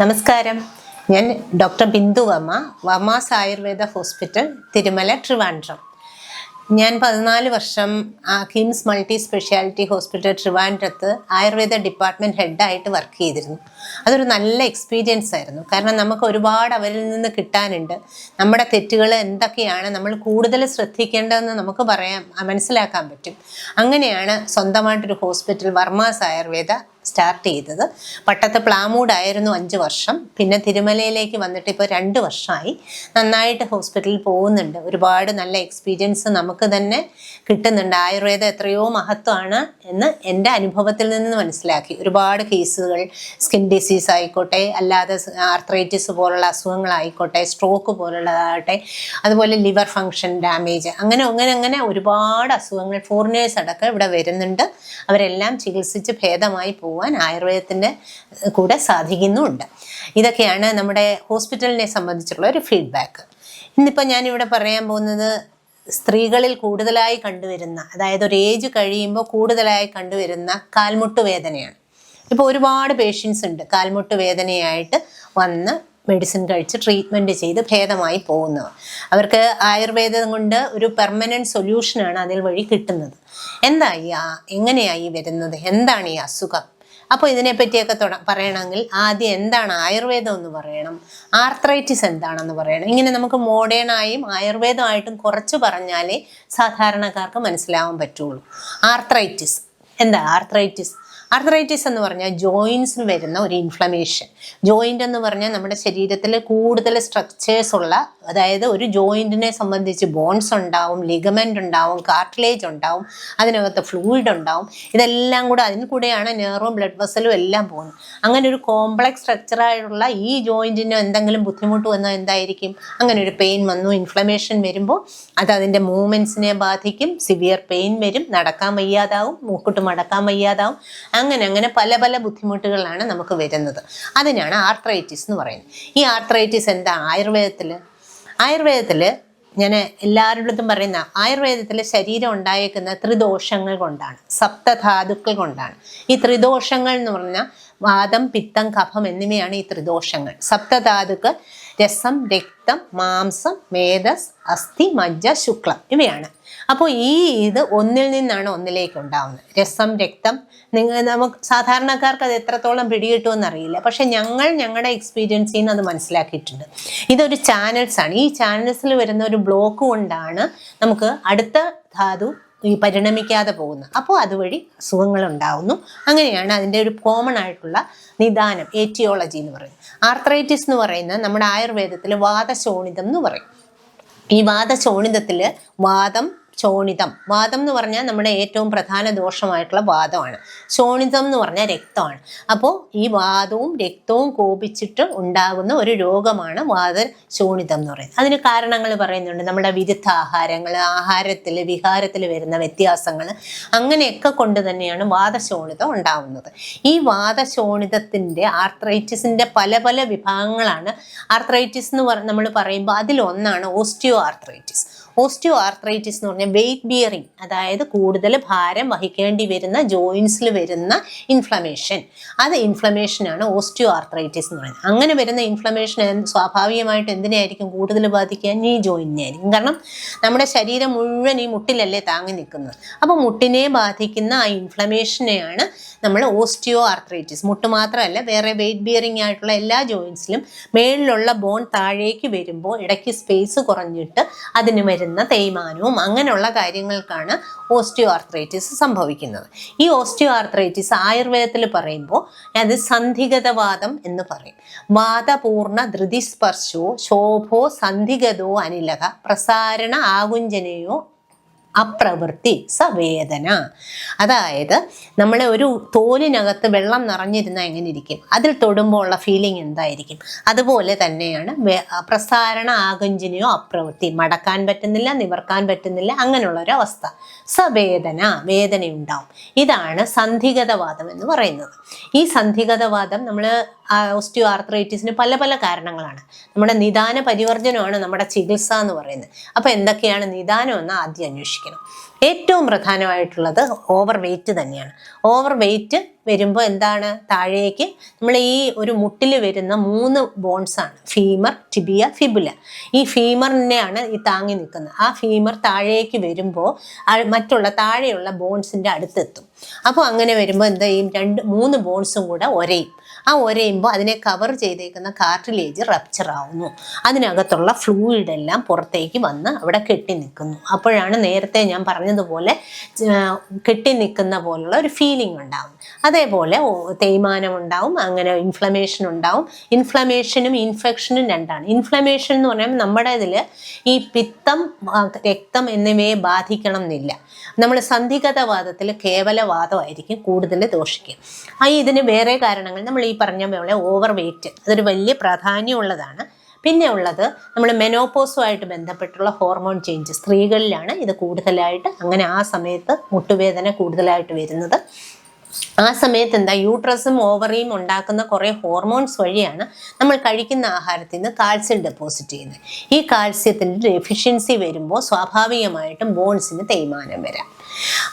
നമസ്കാരം. ഞാൻ ഡോക്ടർ ബിന്ദു വമ്മ വമാസ് ആയുർവേദ ഹോസ്പിറ്റൽ തിരുമല ട്രിവാൻഡ്രം. ഞാൻ പതിനാല് വർഷം കിംസ് മൾട്ടി സ്പെഷ്യാലിറ്റി ഹോസ്പിറ്റൽ ട്രിവാൻഡ്രത്ത് ആയുർവേദ ഡിപ്പാർട്ട്മെന്റ് ഹെഡായിട്ട് വർക്ക് ചെയ്തിരുന്നു. അതൊരു നല്ല എക്സ്പീരിയൻസ് ആയിരുന്നു. കാരണം നമുക്ക് ഒരുപാട് അവരിൽ നിന്ന് കിട്ടാനുണ്ട്. നമ്മുടെ തെറ്റുകൾ എന്തൊക്കെയാണ് നമ്മൾ കൂടുതൽ ശ്രദ്ധിക്കേണ്ടതെന്ന് നമുക്ക് പറയാൻ മനസ്സിലാക്കാൻ പറ്റും. അങ്ങനെയാണ് സ്വന്തമായിട്ടൊരു ഹോസ്പിറ്റൽ വർമാസ് ആയുർവേദ സ്റ്റാർട്ട് ചെയ്തത്. പട്ടത്ത് പ്ലാമൂടായിരുന്നു അഞ്ച് വർഷം. പിന്നെ തിരുമലയിലേക്ക് വന്നിട്ട് ഇപ്പോൾ രണ്ട് വർഷമായി നന്നായിട്ട് ഹോസ്പിറ്റലിൽ പോകുന്നുണ്ട്. ഒരുപാട് നല്ല എക്സ്പീരിയൻസ് നമുക്ക് തന്നെ കിട്ടുന്നുണ്ട്. ആയുർവേദം എത്രയോ മഹത്വമാണ് എന്ന് എന്റെ അനുഭവത്തിൽ നിന്ന് മനസ്സിലാക്കി. ഒരുപാട് കേസുകൾ സ്കിൻ ഡിസീസ് ആയിക്കോട്ടെ അല്ലാതെ ആർത്രൈറ്റിസ് പോലുള്ള അസുഖങ്ങളായിക്കോട്ടെ സ്ട്രോക്ക് പോലുള്ളതാകട്ടെ അതുപോലെ ലിവർ ഫങ്ഷൻ ഡാമേജ് അങ്ങനെ അങ്ങനെ അങ്ങനെ ഒരുപാട് അസുഖങ്ങൾ ഫോറിനേഴ്സ് അടക്കം ഇവിടെ വരുന്നുണ്ട്. അവരെല്ലാം ചികിത്സിച്ച് ഭേദമായി പോകാൻ ആയുർവേദത്തിന്റെ കൂടെ സാധിക്കുന്നുമുണ്ട് ഇതൊക്കെയാണ് നമ്മുടെ ഹോസ്പിറ്റലിനെ സംബന്ധിച്ചുള്ള ഒരു ഫീഡ്ബാക്ക്. ഇന്നിപ്പോൾ ഞാനിവിടെ പറയാൻ പോകുന്നത് സ്ത്രീകളിൽ കൂടുതലായി കണ്ടുവരുന്ന അതായത് ഒരു ഏജ് കഴിയുമ്പോൾ കൂടുതലായി കണ്ടുവരുന്ന കാൽമുട്ട് വേദനയാണ്. ഇപ്പോൾ ഒരുപാട് പേഷ്യൻസ് ഉണ്ട് കാൽമുട്ട് വേദനയായിട്ട് വന്ന് മെഡിസിൻ കഴിച്ച് ട്രീറ്റ്മെന്റ് ചെയ്ത് ഭേദമായി പോകുന്നവർ. അവർക്ക് ആയുർവേദം കൊണ്ട് ഒരു പെർമനന്റ് സൊല്യൂഷനാണ് അതിൽ വഴി കിട്ടുന്നത്. എന്തായി ആ- എങ്ങനെയായി വരുന്നത്? എന്താണ് ഈ അസുഖം? അപ്പോൾ ഇതിനെപ്പറ്റിയൊക്കെ തുട പറയണമെങ്കിൽ ആദ്യം എന്താണ് ആയുർവേദം എന്ന് പറയണം. ആർത്രൈറ്റിസ് എന്താണെന്ന് പറയണം. ഇങ്ങനെ നമുക്ക് മോഡേണായും ആയുർവേദമായിട്ടും കുറച്ച് പറഞ്ഞാലേ സാധാരണക്കാർക്ക് മനസ്സിലാവാൻ പറ്റുള്ളൂ. ആർത്രൈറ്റിസ്. എന്താ ആർത്രൈറ്റിസ്? ആർത്രൈറ്റിസ് എന്ന് പറഞ്ഞാൽ ജോയിൻസിന് വരുന്ന ഒരു ഇൻഫ്ലമേഷൻ ജോയിന്റ് എന്ന് പറഞ്ഞാൽ നമ്മുടെ ശരീരത്തിൽ കൂടുതൽ സ്ട്രക്ചേഴ്സ് ഉള്ള അതായത് ഒരു ജോയിന്റിനെ സംബന്ധിച്ച് ബോൺസ് ഉണ്ടാവും ലിഗമെന്റ് ഉണ്ടാവും കാർട്ടിലേജ് ഉണ്ടാവും അതിനകത്ത് ഫ്ലൂയിഡ് ഉണ്ടാവും. ഇതെല്ലാം കൂടെ അതിന് കൂടെയാണ് നെയറും ബ്ലഡ് വെസലും എല്ലാം പോകുന്നത്. അങ്ങനെ ഒരു കോംപ്ലക്സ് സ്ട്രക്ചറായിട്ടുള്ള ഈ ജോയിന്റിന് എന്തെങ്കിലും ബുദ്ധിമുട്ട് വന്നാൽ എന്തായിരിക്കും? അങ്ങനെ ഒരു പെയിൻ വന്നു ഇൻഫ്ലമേഷൻ വരുമ്പോൾ അത് അതിന്റെ മൂവ്മെന്റ്സിനെ ബാധിക്കും സിവിയർ പെയിൻ വരും നടക്കാൻ വയ്യാതാവും മൂക്കുട്ട് മടക്കാൻ വയ്യാതാവും. അങ്ങനെ അങ്ങനെ പല പല ബുദ്ധിമുട്ടുകളാണ് നമുക്ക് വരുന്നത്. അതിനാണ് ആർത്രൈറ്റിസ് എന്ന് പറയുന്നത്. ഈ ആർത്രൈറ്റിസ് എന്താ? ആയുർവേദത്തിൽ ആയുർവേദത്തിൽ ഞാൻ എല്ലാവരുടെ പറയുന്ന ആയുർവേദത്തിൽ ശരീരം ഉണ്ടായേക്കുന്ന ത്രിദോഷങ്ങൾ കൊണ്ടാണ് സപ്തധാതുക്കൾ കൊണ്ടാണ്. ഈ ത്രിദോഷങ്ങൾ എന്ന് പറഞ്ഞാൽ വാദം പിത്തം കഫം എന്നിവയാണ് ഈ ത്രിദോഷങ്ങൾ. സപ്തധാതുക്കൾ രസം രക്തം മാംസം മേധസ് അസ്ഥി മജ്ജ ശുക്ലം ഇവയാണ്. അപ്പോൾ ഈ ഇത് ഒന്നിൽ നിന്നാണ് ഒന്നിലേക്ക് ഉണ്ടാവുന്നത്. രസം രക്തം. നിങ്ങൾ നമുക്ക് സാധാരണക്കാർക്ക് അത് എത്രത്തോളം പിടികിട്ടുമെന്ന് അറിയില്ല. പക്ഷെ ഞങ്ങൾ ഞങ്ങളുടെ എക്സ്പീരിയൻസിൽ നിന്ന് അത് മനസ്സിലാക്കിയിട്ടുണ്ട്. ഇതൊരു ചാനൽസ് ആണ്. ഈ ചാനൽസിൽ വരുന്ന ഒരു ബ്ലോക്ക് കൊണ്ടാണ് നമുക്ക് അടുത്ത ധാതു ഈ പരിണമിക്കാതെ പോകുന്നത്. അപ്പോൾ അതുവഴി അസുഖങ്ങൾ ഉണ്ടാവുന്നു അങ്ങനെയാണ് അതിന്റെ ഒരു കോമൺ ആയിട്ടുള്ള നിദാനം ഏറ്റിയോളജി എന്ന് പറയുന്നത്. ആർത്രൈറ്റിസ് എന്ന് പറയുന്നത് നമ്മുടെ ആയുർവേദത്തിൽ വാദശോണിതം എന്ന് പറയും. ഈ വാദശോണിതത്തിൽ വാദം ശോണിതം വാദം എന്ന് പറഞ്ഞാൽ നമ്മുടെ ഏറ്റവും പ്രധാന ദോഷമായിട്ടുള്ള വാദമാണ്. ചോണിതം എന്ന് പറഞ്ഞാൽ രക്തമാണ്. അപ്പോൾ ഈ വാദവും രക്തവും കോപിച്ചിട്ട് ഉണ്ടാകുന്ന ഒരു രോഗമാണ് വാദ ചോണിതം എന്ന് പറയുന്നത്. അതിന് കാരണങ്ങൾ പറയുന്നുണ്ട്. നമ്മുടെ വിരുദ്ധ ആഹാരങ്ങൾ ആഹാരത്തിൽ വിഹാരത്തിൽ വരുന്ന വ്യത്യാസങ്ങൾ അങ്ങനെയൊക്കെ കൊണ്ട് തന്നെയാണ് വാദശോണിതം ഉണ്ടാവുന്നത്. ഈ വാദശോണിതത്തിന്റെ ആർത്രൈറ്റിസിന്റെ പല പല വിഭാഗങ്ങളാണ്. ആർത്രൈറ്റിസ് എന്ന് നമ്മൾ പറയുമ്പോൾ അതിലൊന്നാണ് ഓസ്റ്റിയോ ആർത്രൈറ്റിസ് ഓസ്റ്റിയോ ആർത്രൈറ്റിസ് എന്ന് പറഞ്ഞാൽ വെയിറ്റ് ബിയറിങ് അതായത് കൂടുതൽ ഭാരം വഹിക്കേണ്ടി വരുന്ന ജോയിൻസിൽ വരുന്ന ഇൻഫ്ലമേഷൻ അത് ഇൻഫ്ലമേഷനാണ് ഓസ്റ്റിയോ ആർത്രൈറ്റിസ് എന്ന് പറയുന്നത്. അങ്ങനെ വരുന്ന ഇൻഫ്ലമേഷൻ സ്വാഭാവികമായിട്ട് എന്തിനായിരിക്കും കൂടുതൽ ബാധിക്കുക നീ ജോയിന്റിനായിരിക്കും കാരണം നമ്മുടെ ശരീരം മുഴുവൻ ഈ മുട്ടിലല്ലേ താങ്ങി നിൽക്കുന്നത്. അപ്പോൾ മുട്ടിനെ ബാധിക്കുന്ന ആ ഇൻഫ്ലമേഷനെയാണ് നമ്മൾ ഓസ്റ്റിയോ ആർത്രൈറ്റിസ് മുട്ട് മാത്രമല്ല വേറെ വെയിറ്റ് ബിയറിംഗ് ആയിട്ടുള്ള എല്ലാ ജോയിൻസിലും മേളിലുള്ള ബോൺ താഴേക്ക് വരുമ്പോൾ ഇടയ്ക്ക് സ്പേസ് കുറഞ്ഞിട്ട് അതിന് വരുന്ന തേയ്മാനവും അങ്ങനെയുള്ള കാര്യങ്ങൾക്കാണ് ഓസ്റ്റിയോ ആർത്രൈറ്റിസ് സംഭവിക്കുന്നത്. ഈ ഓസ്റ്റിയോ ആർത്രൈറ്റിസ് ആയുർവേദത്തിൽ പറയുമ്പോൾ അത് സന്ധിഗതവാദം എന്ന് പറയും. വാദപൂർണ ധൃതിസ്പർശോ ശോഭോ സന്ധിഗതോ അനിലക പ്രസാരണ ആകുഞ്ചനയോ അപ്രവൃത്തി സവേദന. അതായത് നമ്മളെ ഒരു തോലിനകത്ത് വെള്ളം നിറഞ്ഞിരുന്നാൽ എങ്ങനെ ഇരിക്കും? അതിൽ തൊടുമ്പോൾ ഉള്ള ഫീലിംഗ് എന്തായിരിക്കും? അതുപോലെ തന്നെയാണ് പ്രസാരണ ആകഞ്ചനയോ അപ്രവൃത്തി മടക്കാൻ പറ്റുന്നില്ല നിവർക്കാൻ പറ്റുന്നില്ല അങ്ങനെയുള്ള ഒരു അവസ്ഥ സവേദന വേദനയുണ്ടാവും. ഇതാണ് സന്ധിഗതവാദം എന്ന് പറയുന്നത്. ഈ സന്ധിഗതവാദം നമ്മൾ ഓസ്റ്റിയോ ആർത്രൈറ്റിസിന് പല പല കാരണങ്ങളാണ്. നമ്മുടെ നിദാന പരിവർജനമാണ് നമ്മുടെ ചികിത്സ എന്ന് പറയുന്നത്. അപ്പോൾ എന്തൊക്കെയാണ് നിദാനം എന്ന് ആദ്യം അന്വേഷിക്കണം ഏറ്റവും പ്രധാനമായിട്ടുള്ളത് ഓവർ വെയിറ്റ് തന്നെയാണ്. ഓവർ വെയിറ്റ് വരുമ്പോൾ എന്താണ്? താഴേക്ക് നമ്മൾ ഈ ഒരു മുട്ടിൽ വരുന്ന മൂന്ന് ബോൺസാണ് ഫീമർ ടിബിയ ഫിബുല ഈ ഫീമറിനെയാണ് ഈ താങ്ങി നിൽക്കുന്നത്. ആ ഫീമർ താഴേക്ക് വരുമ്പോൾ മറ്റുള്ള താഴെയുള്ള ബോൺസിന്റെ അടുത്തെത്തും. അപ്പോൾ അങ്ങനെ വരുമ്പോൾ എന്താ ഈ രണ്ട് മൂന്ന് ബോൺസും കൂടെ ഒരയും. ആ ഒരയുമ്പോൾ അതിനെ കവർ ചെയ്തേക്കുന്ന കാർട്ടിലേജ് റപ്ചർ ആവുന്നു. അതിനകത്തുള്ള ഫ്ലൂയിഡ് എല്ലാം പുറത്തേക്ക് വന്ന് അവിടെ കെട്ടി നിൽക്കുന്നു. അപ്പോഴാണ് നേരത്തെ ഞാൻ പറഞ്ഞതുപോലെ കെട്ടി നിൽക്കുന്ന പോലുള്ള ഒരു ഫീലിംഗ് ഉണ്ടാവും അതേപോലെ തേയ്മാനം ഉണ്ടാവും അങ്ങനെ ഇൻഫ്ലമേഷൻ ഉണ്ടാവും. ഇൻഫ്ലമേഷനും ഇൻഫെക്ഷനും രണ്ടാണ്. ഇൻഫ്ലമേഷൻ എന്ന് പറയുമ്പോൾ നമ്മുടെ ഇതിൽ ഈ പിത്തം രക്തം എന്നിവയെ ബാധിക്കണം എന്നില്ല. നമ്മൾ സന്ധിഗതവാദത്തിൽ കേവല വാദമായിരിക്കും കൂടുതൽ ദോഷിക്കുക. ആ ഇതിന് വേറെ കാരണങ്ങൾ. നമ്മൾ ഈ പറഞ്ഞ പോലെ ഓവർ വെയിറ്റ് അതൊരു വലിയ പ്രാധാന്യമുള്ളതാണ്. പിന്നെ ഉള്ളത് നമ്മൾ മെനോപോസുമായിട്ട് ബന്ധപ്പെട്ടുള്ള ഹോർമോൺ ചേഞ്ച് സ്ത്രീകളിലാണ് ഇത് കൂടുതലായിട്ട് അങ്ങനെ ആ സമയത്ത് മുട്ടുവേദന കൂടുതലായിട്ട് വരുന്നത്. ആ സമയത്ത് എന്താ യൂട്രസും ഓവറിയും ഉണ്ടാക്കുന്ന കുറേ ഹോർമോൺസ് വഴിയാണ് നമ്മൾ കഴിക്കുന്ന ആഹാരത്തിൽ നിന്ന് കാൽസ്യം ഡെപ്പോസിറ്റ് ചെയ്യുന്നത്. ഈ കാൽസ്യത്തിന്റെ ഡെഫിഷ്യൻസി വരുമ്പോൾ സ്വാഭാവികമായിട്ടും ബോൺസിന് തേയ്മാനം വരാം.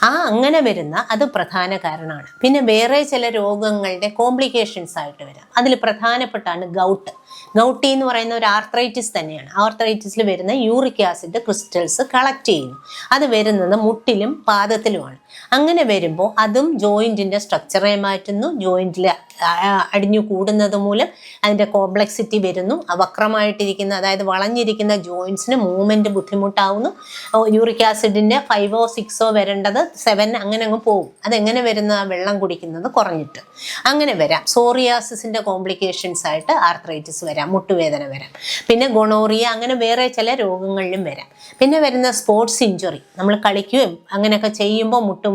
ആ അങ്ങനെ വരുന്ന അത് പ്രധാന കാരണമാണ്. പിന്നെ വേറെ ചില രോഗങ്ങളുടെ കോംപ്ലിക്കേഷൻസ് ആയിട്ട് വരാം. അതിൽ പ്രധാനപ്പെട്ടാണ് ഗൗട്ട് ഗൗട്ടി എന്ന് പറയുന്ന ഒരു ആർത്രൈറ്റിസ് തന്നെയാണ്. ആർത്രൈറ്റിസിൽ വരുന്ന യൂറിക് ആസിഡ് ക്രിസ്റ്റൽസ് കളക്ട് ചെയ്യുന്നു. അത് വരുന്നത് മുട്ടിലും പാദത്തിലുമാണ്. അങ്ങനെ വരുമ്പോൾ അതും ജോയിന്റിന്റെ സ്ട്രക്ചറെ മാറ്റുന്നു. ജോയിന്റിൽ അടിഞ്ഞു കൂടുന്നത് മൂലം അതിന്റെ കോംപ്ലക്സിറ്റി വരുന്നു. വക്രമായിട്ടിരിക്കുന്ന അതായത് വളഞ്ഞിരിക്കുന്ന ജോയിൻസിന് മൂവ്മെന്റ് ബുദ്ധിമുട്ടാവുന്നു. യൂറിക് ആസിഡിന്റെ ഫൈവോ സിക്സോ വരേണ്ടത് സെവൻ അങ്ങനെ അങ്ങ് പോകും. അതെങ്ങനെ വരുന്ന വെള്ളം കുടിക്കുന്നത് കുറഞ്ഞിട്ട്. അങ്ങനെ വരാം. സോറിയാസിന്റെ കോംപ്ലിക്കേഷൻസ് ആയിട്ട് ആർത്രൈറ്റിസ് വരാം. മുട്ടുവേദന വരാം. പിന്നെ ഗുണോറിയ അങ്ങനെ വേറെ ചില രോഗങ്ങളിലും വരാം. പിന്നെ വരുന്ന സ്പോർട്സ് ഇഞ്ചുറി നമ്മൾ കളിക്കുകയും അങ്ങനെയൊക്കെ ചെയ്യുമ്പോൾ മുട്ടു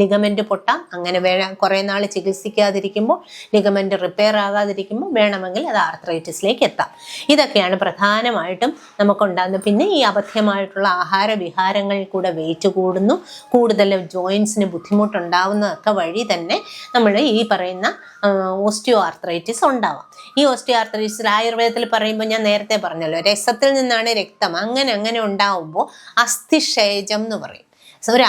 ലിഗമെന്റ് പൊട്ടാം അങ്ങനെ വേണം കുറേ നാൾ ചികിത്സിക്കാതിരിക്കുമ്പോൾ ലിഗമെന്റ് റിപ്പയർ ആകാതിരിക്കുമ്പോൾ വേണമെങ്കിൽ അത് ആർത്രൈറ്റിസിലേക്ക് എത്താം. ഇതൊക്കെയാണ് പ്രധാനമായിട്ടും നമുക്കുണ്ടാകുന്നത്. പിന്നെ ഈ അബദ്ധ്യമായിട്ടുള്ള ആഹാര വിഹാരങ്ങളിൽ കൂടെ വെയിറ്റ് കൂടുന്നു. കൂടുതൽ ജോയിൻസിന് ബുദ്ധിമുട്ടുണ്ടാവുന്നതൊക്കെ വഴി തന്നെ നമ്മൾ ഈ പറയുന്ന ഓസ്റ്റിയോ ആർത്രൈറ്റിസ് ഉണ്ടാവാം. ഈ ഓസ്റ്റിയോ ആർത്രൈറ്റിസിൽ ആയുർവേദത്തിൽ പറയുമ്പോൾ ഞാൻ നേരത്തെ പറഞ്ഞല്ലോ രക്തത്തിൽ നിന്നാണ് രക്തം. അങ്ങനെ അങ്ങനെ ഉണ്ടാവുമ്പോൾ അസ്ഥിക്ഷേജം എന്ന് പറയും. ഒരു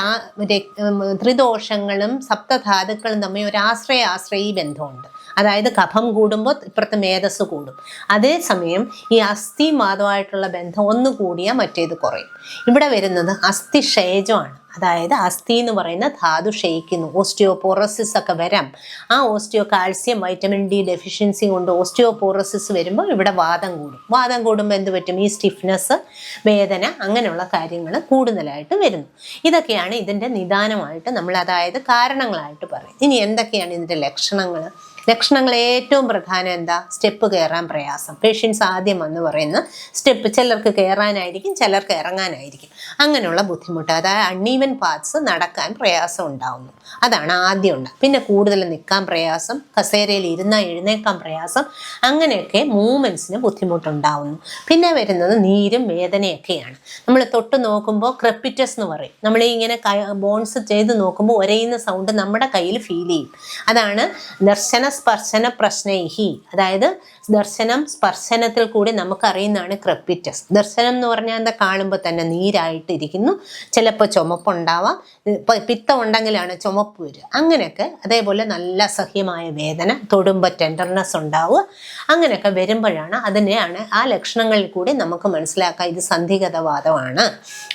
ത്രിദോഷങ്ങളും സപ്തധാതുക്കളും തമ്മിൽ ഒരു ആശ്രയ ആശ്രയി ബന്ധമുണ്ട്. അതായത് കഫം കൂടുമ്പോൾ ഇപ്പുറത്ത് മേധസ് കൂടും. അതേസമയം ഈ അസ്ഥി മാതമായിട്ടുള്ള ബന്ധം ഒന്ന് കൂടിയാൽ മറ്റേത് കുറയും. ഇവിടെ വരുന്നത് അസ്ഥി ക്ഷയജമാണ് അതായത് അസ്ഥി എന്ന് പറയുന്ന ധാതു ക്ഷയിക്കുന്നു. ഓസ്റ്റിയോപോറോസിസ് ഒക്കെ വരാം. ആ osteo calcium vitamin D deficiency കൊണ്ട് ഓസ്റ്റിയോപോറോസിസ് വരുമ്പോൾ ഇവിടെ വാദം കൂടും. വാദം കൂടുമ്പോൾ എന്ത് പറ്റും? ഈ സ്റ്റിഫ്നെസ് വേദന അങ്ങനെയുള്ള കാര്യങ്ങൾ കൂടുതലായിട്ട് വരുന്നു. ഇതൊക്കെയാണ് ഇതിന്റെ നിദാനമായിട്ട് നമ്മൾ അതായത് കാരണങ്ങളായിട്ട് പറയും ഇനി എന്തൊക്കെയാണ് ഇതിന്റെ ലക്ഷണങ്ങൾ ലക്ഷണങ്ങൾ ഏറ്റവും പ്രധാനം എന്താ? സ്റ്റെപ്പ് കയറാൻ പ്രയാസം. പേഷ്യൻസ് ആദ്യം വന്ന് പറയുന്ന സ്റ്റെപ്പ് ചിലർക്ക് കയറാനായിരിക്കും ചിലർക്ക് ഇറങ്ങാനായിരിക്കും. അങ്ങനെയുള്ള ബുദ്ധിമുട്ട് അതായത് അൺഈവൻ പാത്സ് നടക്കാൻ പ്രയാസം ഉണ്ടാവുന്നു. അതാണ് ആദ്യം ഉണ്ട് പിന്നെ കൂടുതൽ നിൽക്കാൻ പ്രയാസം കസേരയിൽ ഇരുന്നാൽ എഴുന്നേക്കാൻ പ്രയാസം അങ്ങനെയൊക്കെ മൂവ്മെന്റ്സിന് ബുദ്ധിമുട്ടുണ്ടാവുന്നു. പിന്നെ വരുന്നത് നീരും വേദനയൊക്കെയാണ്. നമ്മൾ തൊട്ട് നോക്കുമ്പോൾ ക്രെപ്പിറ്റസ് എന്ന് പറയും. നമ്മൾ ഇങ്ങനെ ബോൺസ് ചെയ്ത് നോക്കുമ്പോൾ ഒരയുന്ന സൗണ്ട് നമ്മുടെ കയ്യിൽ ഫീൽ ചെയ്യും. അതാണ് ദർശന സ്പർശന പ്രശ്നൈഹി. അതായത് ദർശനം സ്പർശനത്തിൽ കൂടി നമുക്കറിയുന്നതാണ് ക്രെപ്പിറ്റസ്. ദർശനം എന്ന് പറഞ്ഞാൽ എന്താ? കാണുമ്പോൾ തന്നെ നീരായിട്ടിരിക്കുന്നു. ചിലപ്പോൾ ചുമപ്പുണ്ടാവാം. പിത്തം ഉണ്ടെങ്കിലാണ് ചുമപ്പ് വരിക. അങ്ങനെയൊക്കെ അതേപോലെ നല്ല അസഹ്യമായ വേദന തൊടുമ്പോൾ ടെൻഡർനെസ് ഉണ്ടാവുക. അങ്ങനെയൊക്കെ വരുമ്പോഴാണ് അതിനെയാണ് ആ ലക്ഷണങ്ങളിൽ കൂടി നമുക്ക് മനസ്സിലാക്കാം. ഇത് സന്ധിഗതവാദമാണ്.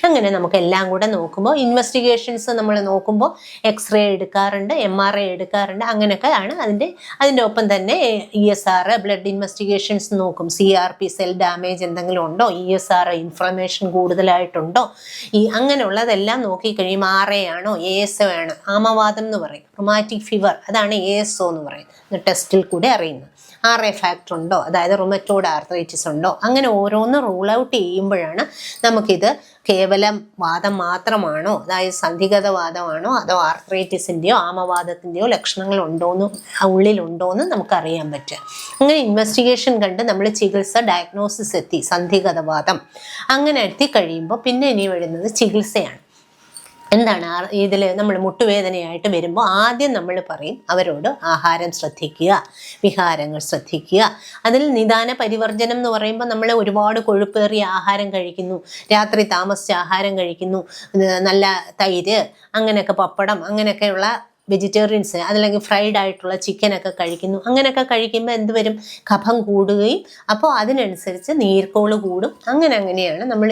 അങ്ങനെ നമുക്ക് എല്ലാം കൂടെ നോക്കുമ്പോൾ ഇൻവെസ്റ്റിഗേഷൻസ് നമ്മൾ നോക്കുമ്പോൾ എക്സ്റേ എടുക്കാറുണ്ട് എം ആർ ഐ എടുക്കാറുണ്ട്. അങ്ങനെയൊക്കെ ആണ് അതിന്റെ അതിന്റെ ഒപ്പം തന്നെ E S R blood investigations നോക്കും. C R P cell damage എന്തെങ്കിലും ഉണ്ടോ? ഇ എസ് ആർ ഇൻഫ്ലമേഷൻ കൂടുതലായിട്ടുണ്ടോ? ഈ അങ്ങനെയുള്ളതെല്ലാം നോക്കിക്കഴിയുമ്പോൾ ആർ എ ആണോ? എ എസ് ഒ ആണ്? ആമവാദം എന്ന് പറയും. റൊമാറ്റിക് ഫീവർ അതാണ് എ എസ് ഒ എന്ന് പറയുന്നത്. ടെസ്റ്റിൽ കൂടെ അറിയുന്നത്. ആർ എ ഫാക്ടർ ഉണ്ടോ? അതായത് റൊമറ്റോഡ് ആർത്രൈറ്റിസ് ഉണ്ടോ? അങ്ങനെ ഓരോന്ന് റൂൾ ഔട്ട് ചെയ്യുമ്പോഴാണ് നമുക്കിത് കേവലം വാദം മാത്രമാണോ? അതായത് സന്ധിഗത വാദമാണോ? അതോ ആർത്രൈറ്റിസിന്റെയോ ആമവാദത്തിന്റെയോ ലക്ഷണങ്ങൾ ഉണ്ടോയെന്ന് ഉള്ളിലുണ്ടോയെന്ന് നമുക്കറിയാൻ പറ്റുക. അങ്ങനെ ഇൻവെസ്റ്റിഗേഷൻ കണ്ട് നമ്മൾ ചികിത്സ ഡയഗ്നോസിസ് എത്തി സന്ധിഗതവാദം അങ്ങനെ എത്തി കഴിയുമ്പോൾ പിന്നെ ഇനി വരുന്നത് ചികിത്സയാണ്. എന്താണ് ഇതിൽ നമ്മൾ മുട്ടുവേദനയായിട്ട് വരുമ്പോൾ ആദ്യം നമ്മൾ പറയും അവരോട് ആഹാരം ശ്രദ്ധിക്കുക വിഹാരങ്ങൾ ശ്രദ്ധിക്കുക. അതിൽ നിദാന പരിവർജനം എന്ന് പറയുമ്പോൾ നമ്മൾ ഒരുപാട് കൊഴുപ്പേറിയ ആഹാരം കഴിക്കുന്നു രാത്രി താമസിച്ച ആഹാരം കഴിക്കുന്നു നല്ല തൈര് അങ്ങനെയൊക്കെ പപ്പടം അങ്ങനെയൊക്കെയുള്ള വെജിറ്റേറിയൻസ് അതല്ലെങ്കിൽ ഫ്രൈഡ് ആയിട്ടുള്ള ചിക്കനൊക്കെ കഴിക്കുന്നു. അങ്ങനെയൊക്കെ കഴിക്കുമ്പോൾ എന്ത് വരും? കഫം കൂടുകയും അപ്പോൾ അതിനനുസരിച്ച് നീർക്കോൾ കൂടും. അങ്ങനെ അങ്ങനെയാണ് നമ്മൾ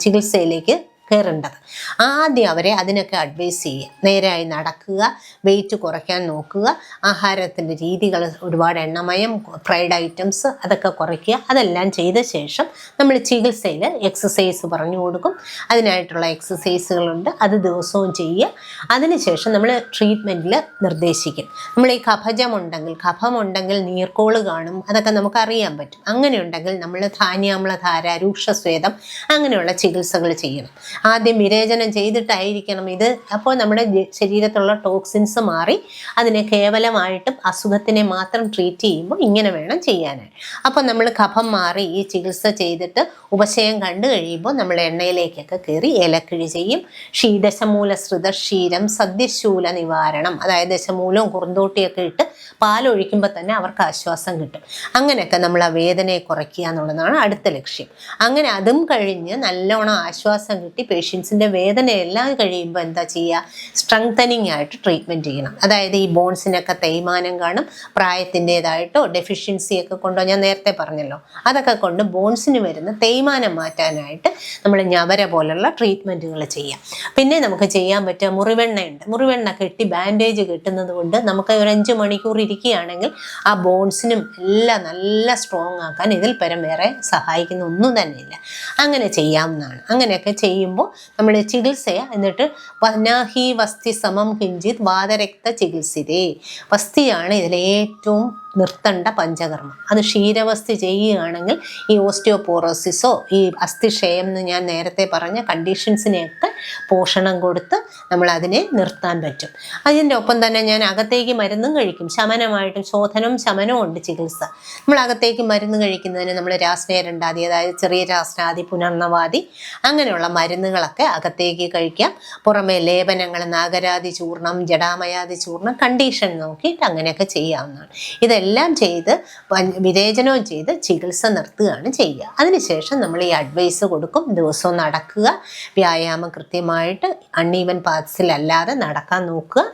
ചികിത്സയിലേക്ക് കയറേണ്ടത് ആദ്യം അവരെ അതിനൊക്കെ അഡ്വൈസ് ചെയ്യുക. നേരായി നടക്കുക വെയിറ്റ് കുറയ്ക്കാൻ നോക്കുക ആഹാരത്തിന്റെ രീതികൾ ഒരുപാട് എണ്ണമയം ഫ്രൈഡ് ഐറ്റംസ് അതൊക്കെ കുറയ്ക്കുക. അതെല്ലാം ചെയ്ത ശേഷം നമ്മൾ ചികിത്സയിൽ എക്സസൈസ് പറഞ്ഞു കൊടുക്കും. അതിനായിട്ടുള്ള എക്സസൈസുകളുണ്ട് അത് ദിവസവും ചെയ്യുക. അതിനുശേഷം നമ്മൾ ട്രീറ്റ്മെന്റിൽ നിർദ്ദേശിക്കും. നമ്മൾ ഈ കഫജമുണ്ടെങ്കിൽ കഫമുണ്ടെങ്കിൽ നീർക്കോൾ കാണും. അതൊക്കെ നമുക്ക് അറിയാൻ പറ്റും. അങ്ങനെയുണ്ടെങ്കിൽ നമ്മൾ ധാന്യാമ്ലധാര രൂക്ഷസ്വേദം അങ്ങനെയുള്ള ചികിത്സകൾ ചെയ്യണം. ആദ്യം വിരേചനം ചെയ്തിട്ടായിരിക്കണം ഇത്. അപ്പോൾ നമ്മുടെ ശരീരത്തുള്ള ടോക്സിൻസ് മാറി അതിനെ കേവലമായിട്ട് അസുഖത്തിനെ മാത്രം ട്രീറ്റ് ചെയ്യുമ്പോൾ ഇങ്ങനെ വേണം ചെയ്യാനായി അപ്പോൾ നമ്മൾ കഫം മാറി ഈ ചികിത്സ ചെയ്തിട്ട് ഉപശയം കണ്ടു കഴിയുമ്പോൾ നമ്മൾ എണ്ണയിലേക്കൊക്കെ കയറി ഏലക്കിഴി ചെയ്യും. ക്ഷീദശമൂല ശ്രുതക്ഷീരം സദ്യശൂല നിവാരണം അതായത് ദശമൂലവും കുറുന്തോട്ടിയൊക്കെ ഇട്ട് പാലൊഴിക്കുമ്പോൾ തന്നെ അവർക്ക് ആശ്വാസം കിട്ടും. അങ്ങനെയൊക്കെ നമ്മൾ ആ വേദനയെ കുറയ്ക്കുക എന്നുള്ളതാണ് അടുത്ത ലക്ഷ്യം. അങ്ങനെ അതും കഴിഞ്ഞ് നല്ലോണം ആശ്വാസം കിട്ടി പേഷ്യൻസിന്റെ വേദനയെല്ലാം കഴിയുമ്പോൾ എന്താ ചെയ്യുക? സ്ട്രെങ്തനിങ് ആയിട്ട് ട്രീറ്റ്മെന്റ് ചെയ്യണം. അതായത് ഈ ബോൺസിനൊക്കെ തേയ്മാനം കാണും പ്രായത്തിന്റെതായിട്ടോ ഡെഫിഷ്യൻസിയൊക്കെ കൊണ്ടോ ഞാൻ നേരത്തെ പറഞ്ഞല്ലോ അതൊക്കെ കൊണ്ട് ബോൺസിന് വരുന്ന തേയ്മാനം മാറ്റാനായിട്ട് നമ്മൾ ഞവര പോലുള്ള ട്രീറ്റ്മെന്റുകൾ ചെയ്യാം. പിന്നെ നമുക്ക് ചെയ്യാൻ പറ്റുക മുറിവെണ്ണയുണ്ട്. മുറിവെണ്ണ കെട്ടി ബാൻഡേജ് കെട്ടുന്നത് കൊണ്ട് നമുക്ക് ഒരു അഞ്ച് മണിക്കൂർ ഇരിക്കുകയാണെങ്കിൽ ആ ബോൺസിനും എല്ലാം നല്ല സ്ട്രോങ് ആക്കാൻ ഇതിൽ പരം വേറെ സഹായിക്കുന്ന ഒന്നും തന്നെയില്ല. അങ്ങനെ ചെയ്യാവുന്നതാണ്. അങ്ങനെയൊക്കെ ചെയ്യുമ്പോൾ നമ്മൾ ചികിത്സയെ. എന്നിട്ട് വനാഹി വസ്തി സമം കിഞ്ചിത് വാതരക്ത ചികിത്സിതേ. വസ്തിയാണ് ഇതിലെ ഏറ്റവും നിർത്തേണ്ട പഞ്ചകർമ്മം. അത് ക്ഷീരവസ്തി ചെയ്യുകയാണെങ്കിൽ ഈ ഓസ്റ്റിയോപോറോസിസോ ഈ അസ്ഥിക്ഷയം എന്ന് ഞാൻ നേരത്തെ പറഞ്ഞ കണ്ടീഷൻസിനെയൊക്കെ പോഷണം കൊടുത്ത് നമ്മൾ അതിനെ നിർത്താൻ പറ്റും. അതിന്റെ ഒപ്പം തന്നെ ഞാൻ അകത്തേക്ക് മരുന്നും കഴിക്കും. ശമനമായിട്ടും ശോധനവും ശമനവും ഉണ്ട് ചികിത്സ. നമ്മൾ അകത്തേക്ക് മരുന്ന് കഴിക്കുന്നതിന് നമ്മൾ രാസ്നേരണ്ടാതി അതായത് ചെറിയ രാസ്നാദി പുനർണവാദി അങ്ങനെയുള്ള മരുന്നുകളൊക്കെ അകത്തേക്ക് കഴിക്കാം. പുറമെ ലേപനങ്ങൾ നാഗരാതി ചൂർണം ജഡാമയാതി ചൂർണം കണ്ടീഷൻ നോക്കിയിട്ട് അങ്ങനെയൊക്കെ ചെയ്യാവുന്നതാണ്. ഇതെല്ലാം ചെയ്ത് വിവേചനവും ചെയ്ത് ചികിത്സ നിർത്തുകയാണ് ചെയ്യുക. അതിനുശേഷം നമ്മൾ ഈ അഡ്വൈസ് കൊടുക്കും. ദിവസവും നടക്കുക. വ്യായാമം കൃത്യമായിട്ട് അൺഈവൻ പാത്സിലല്ലാതെ നടക്കാൻ നോക്കുക.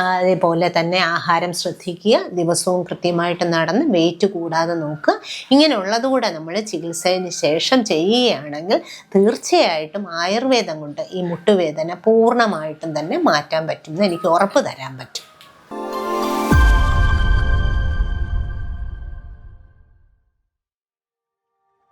അതേപോലെ തന്നെ ആഹാരം ശ്രദ്ധിക്കുക. ദിവസവും കൃത്യമായിട്ട് നടന്ന് വെയിറ്റ് കൂടാതെ നോക്കുക. ഇങ്ങനെയുള്ളത് കൂടെ നമ്മൾ ചികിത്സയിന് ശേഷം ചെയ്യുകയാണെങ്കിൽ തീർച്ചയായിട്ടും ആയുർവേദം കൊണ്ട് ഈ മുട്ടുവേദന പൂർണമായിട്ടും തന്നെ മാറ്റാൻ പറ്റുമെന്ന് എനിക്ക് ഉറപ്പ് തരാൻ പറ്റും.